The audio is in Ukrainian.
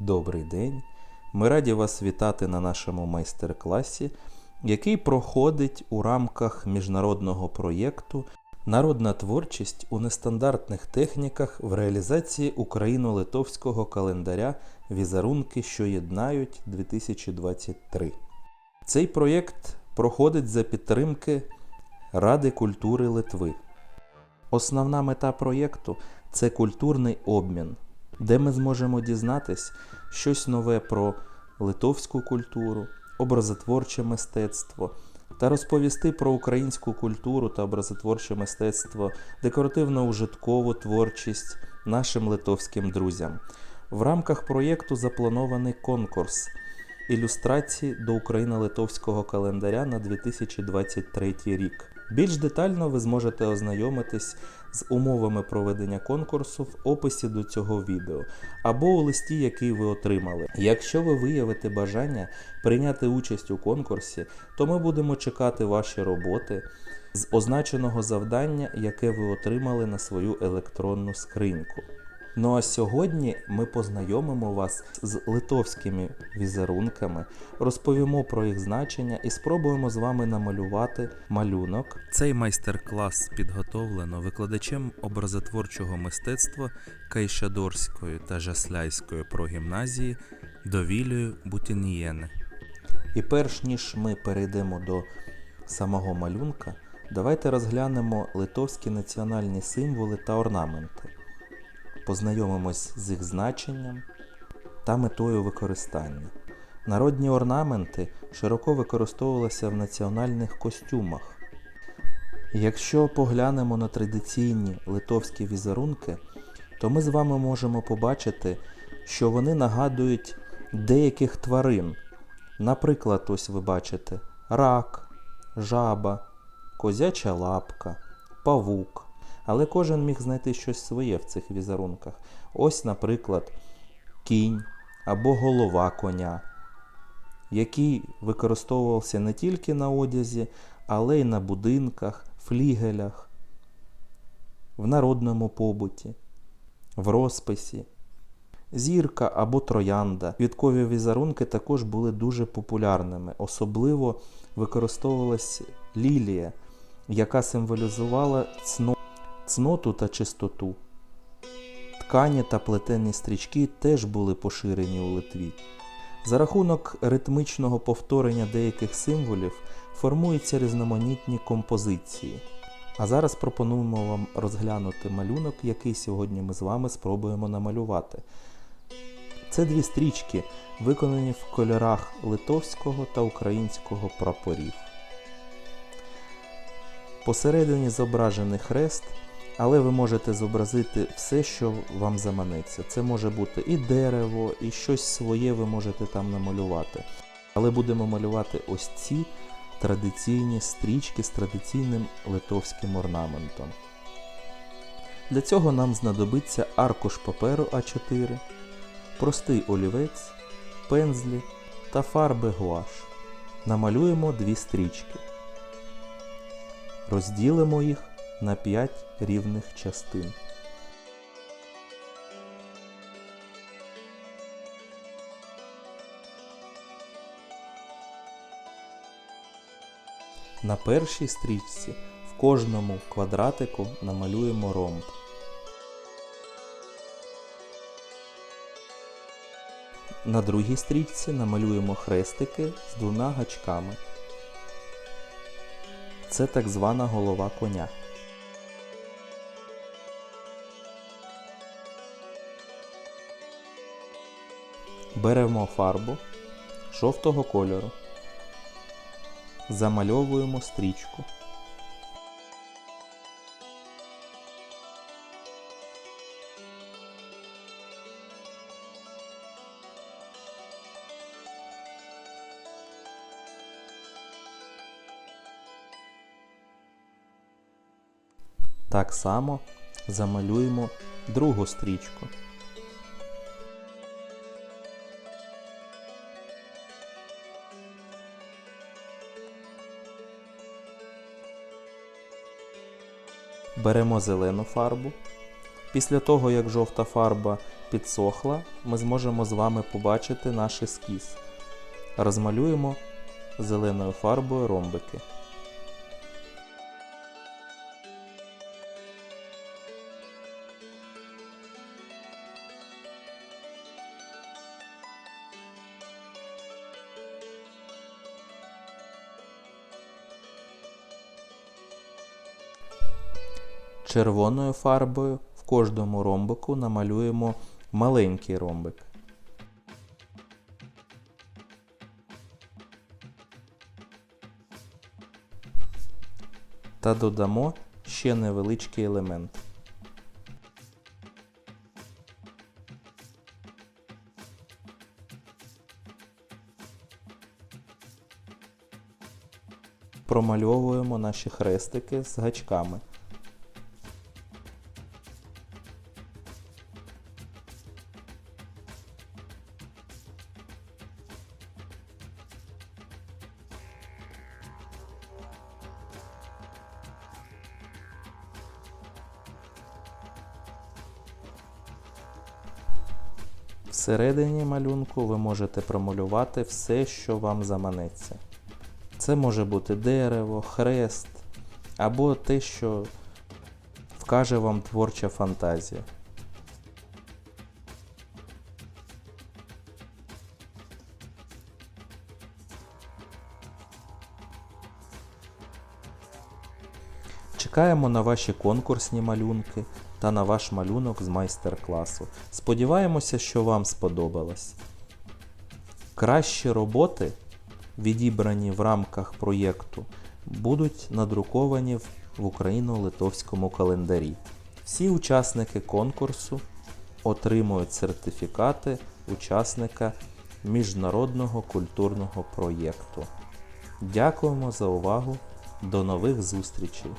Добрий день! Ми раді вас вітати на нашому майстер-класі, який проходить у рамках міжнародного проєкту Народна творчість у нестандартних техніках в реалізації україно-литовського календаря Візерунки, що єднають 2023. Цей проєкт проходить за підтримки Ради культури Литви. Основна мета проєкту це культурний обмін, де ми зможемо дізнатись щось нове про литовську культуру, образотворче мистецтво та розповісти про українську культуру та образотворче мистецтво, декоративно-ужиткову творчість нашим литовським друзям. В рамках проєкту запланований конкурс ілюстрації до Україно-литовського календаря на 2023 рік. Більш детально ви зможете ознайомитись з умовами проведення конкурсу в описі до цього відео або у листі, який ви отримали. Якщо ви виявите бажання прийняти участь у конкурсі, то ми будемо чекати ваші роботи з означеного завдання, яке ви отримали на свою електронну скриньку. Ну а сьогодні ми познайомимо вас з литовськими візерунками, розповімо про їх значення і спробуємо з вами намалювати малюнок. Цей майстер-клас підготовлено викладачем образотворчого мистецтва Кайшадорської та Жасляйської прогімназії Довілею Бутінієни. І перш ніж ми перейдемо до самого малюнка, давайте розглянемо литовські національні символи та орнаменти познайомимось з їх значенням та метою використання. Народні орнаменти широко використовувалися в національних костюмах. Якщо поглянемо на традиційні литовські візерунки, то ми з вами можемо побачити, що вони нагадують деяких тварин. Наприклад, ось ви бачите рак, жаба, козяча лапка, павук. Але кожен міг знайти щось своє в цих візерунках. Ось, наприклад, кінь або голова коня, який використовувався не тільки на одязі, але й на будинках, флігелях, в народному побуті, в розписі. Зірка або троянда. Квіткові візерунки також були дуже популярними. Особливо використовувалась лілія, яка символізувала цно цноту та чистоту. Ткані та плетені стрічки теж були поширені у Литві. За рахунок ритмічного повторення деяких символів формуються різноманітні композиції. А зараз пропонуємо вам розглянути малюнок, який сьогодні ми з вами спробуємо намалювати. Це дві стрічки, виконані в кольорах литовського та українського прапорів. Посередині зображений хрест, але ви можете зобразити все, що вам заманеться. Це може бути і дерево, і щось своє ви можете там намалювати. Але будемо малювати ось ці традиційні стрічки з традиційним литовським орнаментом. Для цього нам знадобиться аркуш паперу А4, простий олівець, пензлі та фарби гуаш. Намалюємо дві стрічки. Розділимо їх на 5 рівних частин. На першій стрічці в кожному квадратику намалюємо ромб. На другій стрічці намалюємо хрестики з двома гачками. Це так звана голова коня. Беремо фарбу жовтого кольору, замальовуємо стрічку. Так само замалюємо другу стрічку. Беремо зелену фарбу, Після того, як жовта фарба підсохла, ми зможемо з вами побачити наш ескіз. Розмалюємо зеленою фарбою ромбики. Червоною фарбою в кожному ромбику намалюємо маленький ромбик. Та додамо ще невеличкий елемент. Промальовуємо наші хрестики з гачками. Всередині малюнку ви можете промалювати все, що вам заманеться. Це може бути дерево, хрест або те, що вкаже вам творча фантазія. Чекаємо на ваші конкурсні малюнки та на ваш малюнок з майстер-класу. Сподіваємося, що вам сподобалось. Кращі роботи, відібрані в рамках проєкту, будуть надруковані в Україно-Литовському календарі. Всі учасники конкурсу отримують сертифікати учасника міжнародного культурного проєкту. Дякуємо за увагу! До нових зустрічей!